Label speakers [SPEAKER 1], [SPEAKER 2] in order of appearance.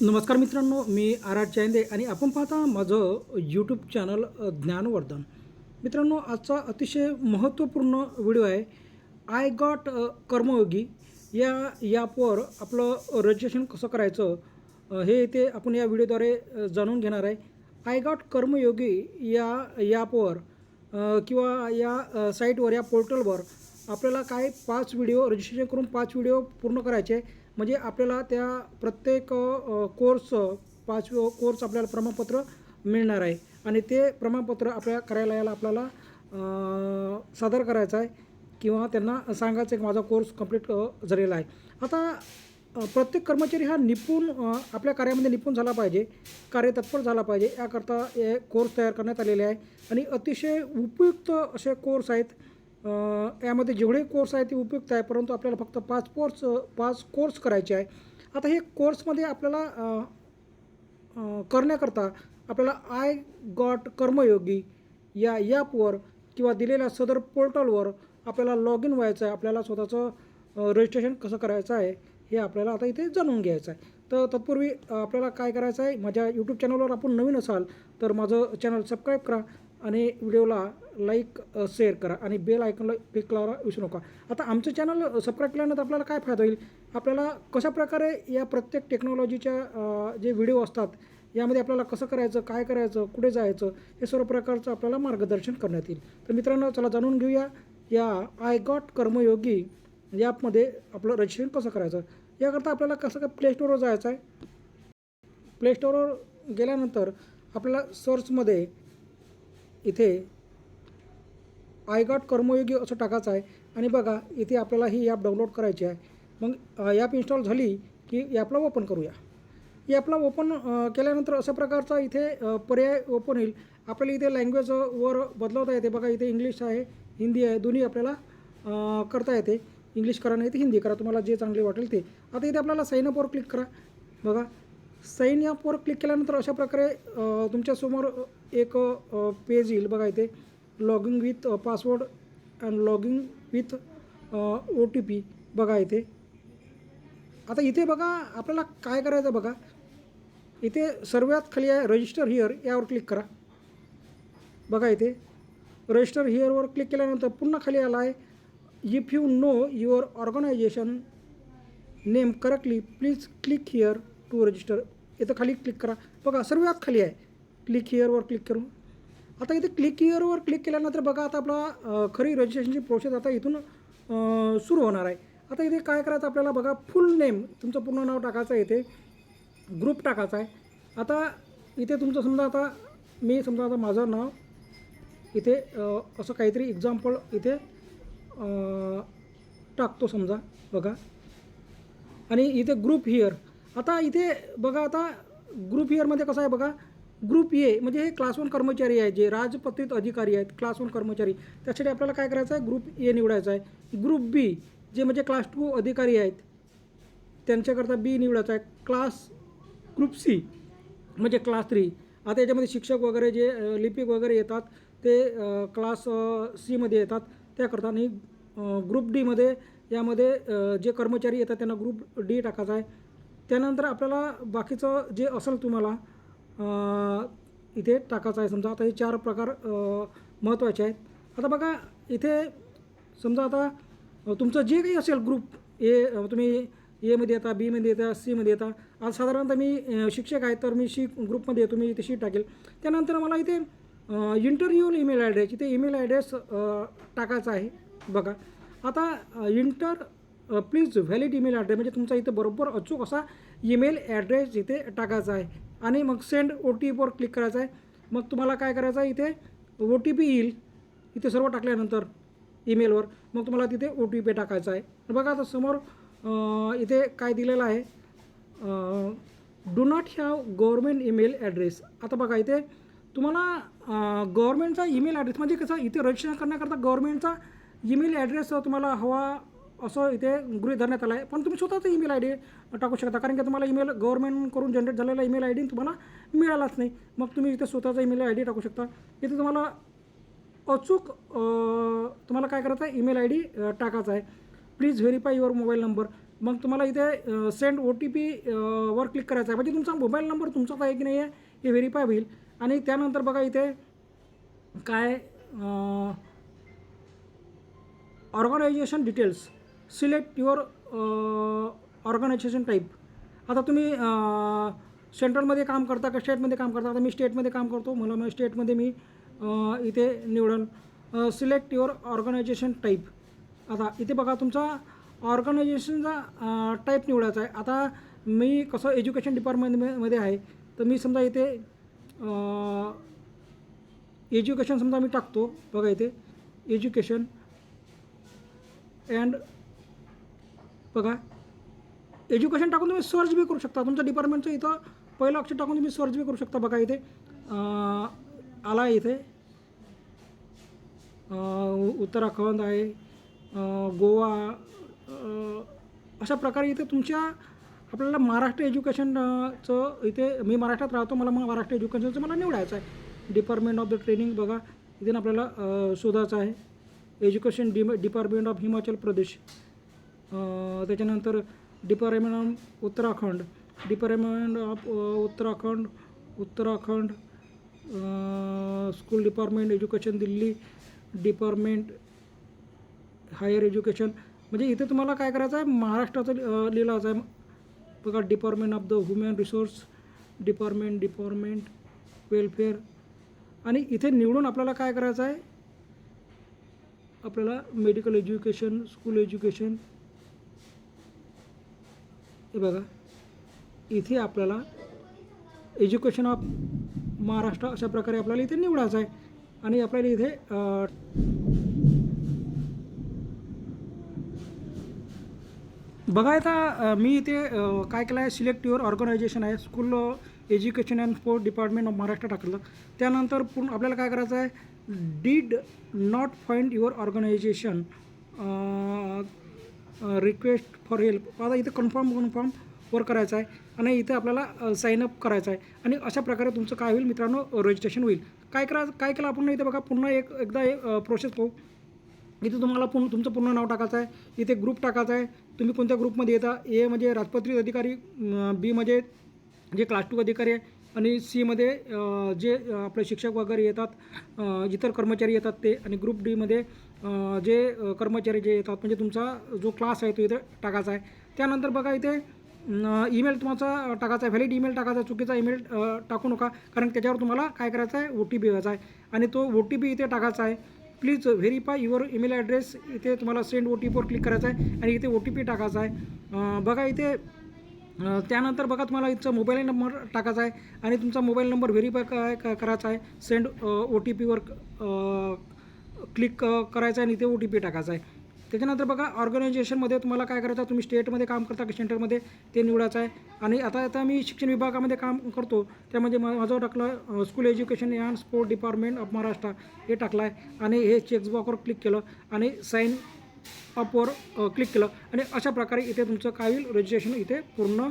[SPEAKER 1] नमस्कार मित्रांनो मी R R आणि आपण पाहता माझं यूट्यूब चॅनल ज्ञानवर्धन मित्रांनो आजचा अतिशय महत्त्वपूर्ण व्हिडिओ आहे आय गॉट कर्मयोगी या ॲपवर आपलं रजिस्ट्रेशन कसं करायचं हे ते आपण या व्हिडिओद्वारे जाणून घेणार आहे आय गॉट कर्मयोगी या ॲपवर किंवा या साईटवर या पोर्टलवर आपल्याला काय पाच व्हिडिओ रजिस्ट्रेशन करून पाच व्हिडिओ पूर्ण करायचे आहे. म्हणजे आपल्याला त्या प्रत्येक कोर्स पाच कोर्स आपल्याला प्रमाणपत्र मिळणार आहे. आणि ते प्रमाणपत्र आपल्या कार्यालयाला आपल्याला सादर करायचं आहे किंवा त्यांना सांगायचं की माझा कोर्स कंप्लीट झालेला आहे. आता प्रत्येक कर्मचारी हा निपुण आपल्या कार्यामध्ये निपुण झाला पाहिजे कार्यतत्पर झाला पाहिजे याकरता हे कोर्स तयार करण्यात आलेले आहे. आणि अतिशय उपयुक्त असे कोर्स आहेत यामध्ये जेवढे कोर्स आहे ते उपयुक्त आहे परंतु आपल्याला फक्त पाच कोर्स पाच कोर्स करायचे आहे. आता हे कोर्समध्ये आपल्याला करण्याकरता आपल्याला आय गॉट कर्मयोगी या ॲपवर किंवा दिलेल्या सदर पोर्टलवर आपल्याला लॉग इन व्हायचं आहे आपल्याला स्वतःचं रजिस्ट्रेशन कसं करायचं आहे हे आपल्याला आता इथे जाणून घ्यायचं आहे. तर तत्पूर्वी आपल्याला काय करायचं आहे माझ्या यूट्यूब चॅनलवर आपण नवीन असाल तर माझं चॅनल सबस्क्राईब करा. आणि व्हिडिओला लाईक शेअर करा आणि बेल आयकॉनला क्लिक करायला विसरू नका. आता आमचं चॅनल सबस्क्राईब केल्यानंतर आपल्याला काय फायदा होईल? आपल्याला कशा प्रकारे या प्रत्येक टेक्नॉलॉजीच्या जे व्हिडिओ असतात यामध्ये आपल्याला कसं करायचं काय करायचं कुठे जायचं हे सर्व प्रकारचं आपल्याला मार्गदर्शन करण्यात येईल. तर मित्रांनो चला जाणून घेऊया या आय गॉट कर्मयोगी ॲपमध्ये आपलं रजिस्ट्रेशन कसं करायचं? याकरता आपल्याला कसं काय प्ले स्टोअरवर जायचं आहे? प्ले स्टोअरवर गेल्यानंतर आपल्याला सर्चमध्ये इथे आय गॉट कर्मयोगी असं टाकायचं आहे. आणि बघा इथे आपल्याला ही ॲप डाउनलोड करायची आहे. मग ॲप इन्स्टॉल झाली की ॲपला ओपन करूया. ॲपला ओपन केल्यानंतर अशा प्रकारचा इथे पर्याय ओपन होईल. आपल्याला इथे लँग्वेज वर बदलवता येते. बघा इथे इंग्लिश आहे हिंदी आहे दोन्ही आपल्याला करता येते. इंग्लिश करा नाही तर हिंदी करा. तुम्हाला जे चांगले वाटेल ते. आता इथे आपल्याला साईन अपवर क्लिक करा. बघा साईन ॲपवर क्लिक केल्यानंतर अशा प्रकारे तुमच्यासमोर एक पेज येईल बघा इथे. Logging with password and logging with O T P बघा इथे. आता इथे बघा आपल्याला काय करायचं बघा? इथे सर्वात खाली आहे रजिस्टर हिअर यावर क्लिक करा. बघा इथे. रजिस्टर हिअरवर क्लिक केल्यानंतर पुन्हा खाली आला आहे. If you know your organization name correctly please click here to register इथं खाली क्लिक करा. बघा सर्वात खाली आहे. क्लिक हिअरवर क्लिक करून. आता इथे क्लिक हिअरवर क्लिक केल्यानंतर बघा आता आपला खरी रजिस्ट्रेशनची प्रोसेस आता इथून सुरू होणार आहे. आता इथे काय करायचं आपल्याला बघा फुल नेम तुमचं पूर्ण नाव टाकायचं आहे इथे. ग्रुप टाकायचा आहे. आता इथे तुमचं समजा आता मी समजा आता माझं नाव इथे असं काहीतरी एक्झाम्पल इथे टाकतो समजा बघा. आणि इथे ग्रुप हिअर आता इथे बघा आता ग्रुप इयरमध्ये कसं आहे बघा ग्रुप ए म्हणजे हे क्लास वन कर्मचारी आहे जे राजपत्रित अधिकारी आहेत क्लास वन कर्मचारी. त्यासाठी आपल्याला काय करायचं आहे? ग्रुप ए निवडायचा आहे. ग्रुप बी जे म्हणजे क्लास टू अधिकारी आहेत त्यांच्याकरता बी निवडायचा आहे. क्लास ग्रुप सी म्हणजे क्लास थ्री आता याच्यामध्ये शिक्षक वगैरे जे लिपिक वगैरे येतात ते क्लास सीमध्ये येतात. त्याकरता आणि ग्रुप डीमध्ये यामध्ये जे कर्मचारी येतात त्यांना ग्रुप डी टाकायचा आहे. त्यानंतर आपल्याला बाकीचं जे असेल तुम्हाला इथे टाकायचं आहे. समजा आता हे चार प्रकार महत्त्वाचे आहेत. आता बघा इथे समजा आता तुमचं जे काही असेल ग्रुप ए तुम्ही एमध्ये येता बीमध्ये येता सीमध्ये येता. आज साधारणतः मी शिक्षक आहे तर मी शी ग्रुपमध्ये येतो मी इथे शी टाकेल. त्यानंतर मला इथे इंटरव्ह्यू ईमेल ॲड्रेस इथे ईमेल ॲड्रेस टाकायचा आहे. बघा. आता enter please valid email address म्हणजे तुमचा इथे बरोबर अचूक असा ईमेल ॲड्रेस इथे टाकायचा आहे. आणि मग सेंड ओ टी पीवर क्लिक करायचं आहे. मग तुम्हाला काय करायचं आहे इथे ओ टी पी येईल. इथे सर्व टाकल्यानंतर ईमेलवर मग तुम्हाला तिथे ओ टी पी टाकायचा आहे. बघा आता समोर इथे काय दिलेलं आहे. Do not have government email address आता बघा इथे तुम्हाला गव्हर्मेंटचा ईमेल ॲड्रेस म्हणजे कसं इथे रजिस्ट्रेशन करण्याकरता गव्हर्मेंटचा ईमेल ॲड्रेस तुम्हाला हवा असं इथे गृहीत धरण्यात आलं आहे. पण तुम्ही स्वतःचा ईमेल आय डी टाकू शकता. कारण की तुम्हाला ईमेल गव्हर्मेंटकडून जनरेट झालेला ईमेल आय डी तुम्हाला मिळालाच नाही. मग तुम्ही इथे स्वतःचा ईमेल आय डी टाकू शकता. इथे तुम्हाला अचूक तुम्हाला काय करायचं आहे? ईमेल आय डी टाकायचा आहे. Please verify your mobile number मग तुम्हाला इथे सेंड ओ टी पी वर क्लिक करायचा आहे. म्हणजे तुमचा मोबाईल नंबर तुमचाच आहे की नाही आहे हे व्हेरीफाय होईल. आणि त्यानंतर बघा इथे काय organization details select your organization type आता तुम्ही uh, सेंट्रलमध्ये काम करता का स्टेटमध्ये काम करता? आता मी स्टेटमध्ये काम करतो मला मग स्टेटमध्ये मी uh, इथे निवडन. सिलेक्ट युअर ऑर्गनायझेशन टाईप आता इथे बघा तुमचा ऑर्गनायझेशनचा टाईप uh, निवडायचा आहे. आता मी कसं एज्युकेशन डिपार्टमेंटमध्ये आहे तर मी समजा इथे एज्युकेशन समजा मी टाकतो बघा इथे एज्युकेशन अँड बघा. एज्युकेशन टाकून तुम्ही सर्च बी करू शकता. तुमच्या डिपार्टमेंटचं इथं पहिलं अक्षर टाकून तुम्ही सर्च बी करू शकता बघा इथे. आला आहे इथे उत्तराखंड आहे. गोवा. अशा प्रकारे इथे तुमच्या आपल्याला महाराष्ट्र एज्युकेशनचं इथे मी महाराष्ट्रात राहतो. मला मग महाराष्ट्र एज्युकेशनचं मला निवडायचं आहे. डिपार्टमेंट ऑफ द ट्रेनिंग बघा. इथे आपल्याला शोधायचं आहे. एज्युकेशन डि डिपार्टमेंट ऑफ हिमाचल प्रदेश त्याच्यानंतर department of Uttarakhand department of Uttarakhand Uttarakhand school department education Delhi department higher education. म्हणजे इथे तुम्हाला काय करायचं आहे? महाराष्ट्राचं लिहिलाचं आहे. बघा department of the human resource department department welfare. आणि इथे निवडून आपल्याला काय करायचं आहे? आपल्याला मेडिकल एज्युकेशन स्कूल एज्युकेशन हे बघा. इथे आपल्याला एज्युकेशन ऑफ महाराष्ट्र अशा प्रकारे आपल्याला इथे निवडायचं आहे. आणि आपल्याला इथे बघा आता मी इथे काय केलं आहे? सिलेक्ट युअर ऑर्गनायझेशन आहे. School education and sport department of Maharashtra टाकलं. त्यानंतर पूर्ण आपल्याला काय करायचं आहे? Did not find your organization request for help. आता इथं कन्फर्म कन्फर्म वर करायचा आहे आणि इथे आपल्याला साईन अप करायचं आहे. आणि अशा प्रकारे तुमचं काय होईल मित्रांनो रजिस्ट्रेशन होईल. काय करा काय केलं आपण इथे बघा पुन्हा एक एकदा एक प्रोसेस पाहू. इथे तुम्हाला पूर्ण तुमचं पूर्ण नाव टाकायचं आहे. इथे ग्रुप टाकायचा आहे. तुम्ही कोणत्या ग्रुपमध्ये येता? ए म्हणजे राजपत्रित अधिकारी बी म्हणजे जे क्लास टू अधिकारी आहे. आणि सीमध्ये जे आपले शिक्षक वगैरे येतात इतर कर्मचारी येतात ते. आणि ग्रुप डीमध्ये जे कर्मचारी जे येतात म्हणजे तुमचा जो क्लास आहे तो इथे टाकायचा आहे. त्यानंतर बघा इथे ईमेल तुमचा टाकायचा आहे. व्हॅलिड ईमेल टाकायचा आहे चुकीचा ईमेल टाकू नका. कारण त्याच्यावर तुम्हाला काय करायचं आहे? ओ टी पी व्हायचा आहे. आणि तो ओ टी पी इथे टाकायचा आहे. Please verify your email address इथे तुम्हाला सेंड ओ टी पीवर क्लिक करायचा आहे. आणि इथे ओ टी पी टाकायचा आहे. बघा इथे त्यानंतर बघा तुम्हाला इथचा मोबाईल नंबर टाकायचा आहे. आणि तुमचा मोबाईल नंबर व्हेरीफाय काय करायचा आहे. सेंड ओ टी पीवर क्लिक करायचं आहे आणि इथे ओ टी पी टाकायचा आहे. त्याच्यानंतर बघा ऑर्गनायझेशनमध्ये तुम्हाला काय करायचं आहे तुम्ही स्टेटमध्ये काम करता की सेंटरमध्ये ते निवडायचं आहे. आणि आता आता मी शिक्षण विभागामध्ये काम करतो त्यामध्ये मा- माझं टाकलं school education and sport department of Maharashtra हे टाकलं आहे. आणि हे चेक्सबॉकवर क्लिक केलं आणि साईन अपवर क्लिक केलं. आणि अशा प्रकारे इथे तुमचं काय होईल रजिस्ट्रेशन इथे पूर्ण